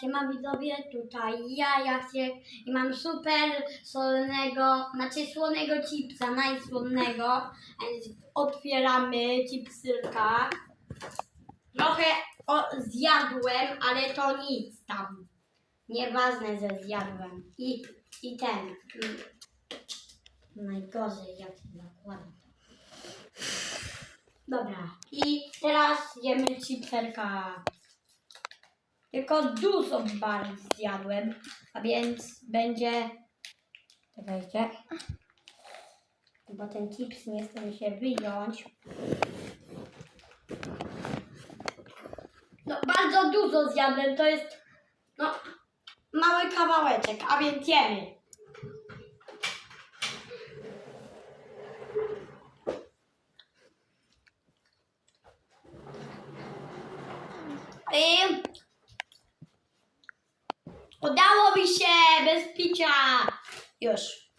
siema widzowie, tutaj ja, Jasiek i mam super solnego, znaczy słonego chipsa, najsłonnego, otwieramy chipsylka. Trochę o, zjadłem, ale to nic tam. Nieważne, że zjadłem. I, i ten. Najgorzej, jak się. Dobra. I teraz jemy chipserka. Tylko dużo bardzo zjadłem, a więc będzie... Czekajcie. Bo ten chips nie chce mi się wyjąć. No bardzo dużo zjadłem, to jest no mały kawałeczek, a więc jemy. I udało mi się bez picia. Już.